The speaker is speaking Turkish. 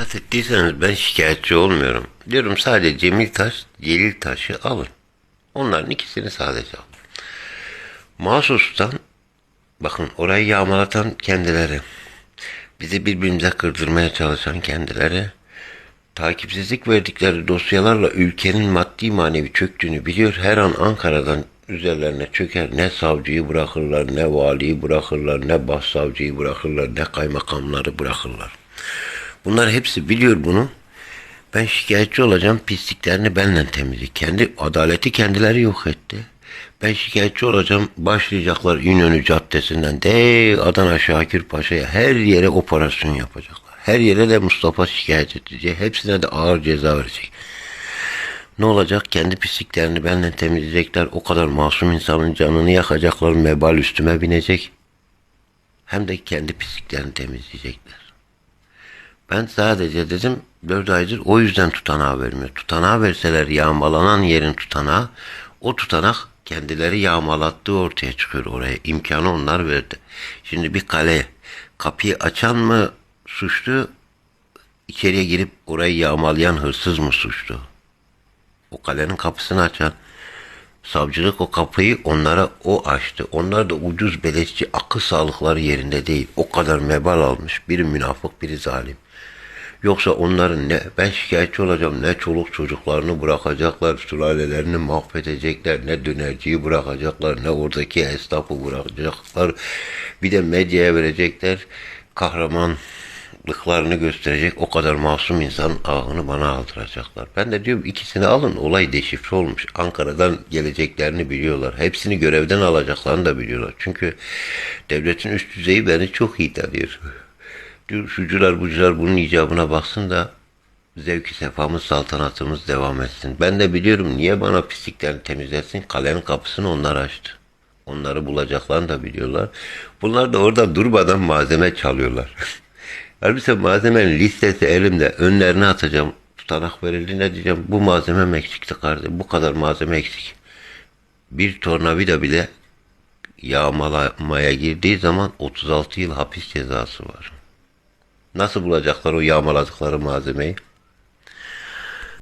Dikkat ettiyseniz ben şikayetçi olmuyorum. Diyorum sadece Cemil Taş, Celil Taş'ı alın. Onların ikisini sadece alın. Mahsustan bakın orayı yağmalatan kendileri. Bizi birbirimize kırdırmaya çalışan kendileri. Takipsizlik verdikleri dosyalarla ülkenin maddi manevi çöktüğünü biliyor. Her an Ankara'dan üzerlerine çöker. Ne savcıyı bırakırlar, ne valiyi bırakırlar, ne başsavcıyı bırakırlar, ne kaymakamları bırakırlar. Bunlar hepsi biliyor bunu. Ben şikayetçi olacağım pisliklerini benle temizlik. Kendi adaleti kendileri yok etti. Ben şikayetçi olacağım başlayacaklar İnönü Caddesi'nden de Adana Şakir Paşa'ya her yere operasyon yapacaklar. Her yere de Mustafa şikayet edecek. Hepsine de ağır ceza verecek. Ne olacak? Kendi pisliklerini benle temizleyecekler. O kadar masum insanın canını yakacaklar. Mebal üstüme binecek. Hem de kendi pisliklerini temizleyecekler. Ben sadece dedim 4 aydır o yüzden tutanağı vermiyor. Tutanağı verseler yağmalanan yerin tutanağı o tutanak kendileri yağmalattığı ortaya çıkıyor oraya. İmkanı onlar verdi. Şimdi bir kale kapıyı açan mı suçlu içeriye girip orayı yağmalayan hırsız mı suçlu? O kalenin kapısını açan savcılık o kapıyı onlara o açtı. Onlar da ucuz beleşçi akıl sağlıkları yerinde değil. O kadar mebal almış. Biri münafık biri zalim. Yoksa onların ne ben şikayetçi olacağım ne çoluk çocuklarını bırakacaklar, sülalelerini mahvedecekler, ne dönerciyi bırakacaklar, ne oradaki esnafı bırakacaklar. Bir de medyaya verecekler. Kahramanlıklarını gösterecek o kadar masum insan ahını bana aldıracaklar. Ben de diyorum ikisini alın olay deşifre olmuş. Ankara'dan geleceklerini biliyorlar. Hepsini görevden alacaklarını da biliyorlar. Çünkü devletin üst düzeyi beni çok iyi tanıyor. Diyor şucular bucular bunun icabına baksın da zevki sefamız saltanatımız devam etsin. Ben de biliyorum niye bana pisliklerini temizlesin. Kalenin kapısını onlar açtı. Onları bulacaklarını da biliyorlar. Bunlar da orada durmadan malzeme çalıyorlar. Halbuki malzemenin listesi elimde. Önlerine atacağım. Tutanak verildi ne diyeceğim. Bu malzemem eksikti kardeşim. Bu kadar malzeme eksik. Bir tornavida bile yağmalamaya girdiği zaman 36 yıl hapis cezası var. Nasıl bulacaklar o yağmaladıkları malzemeyi?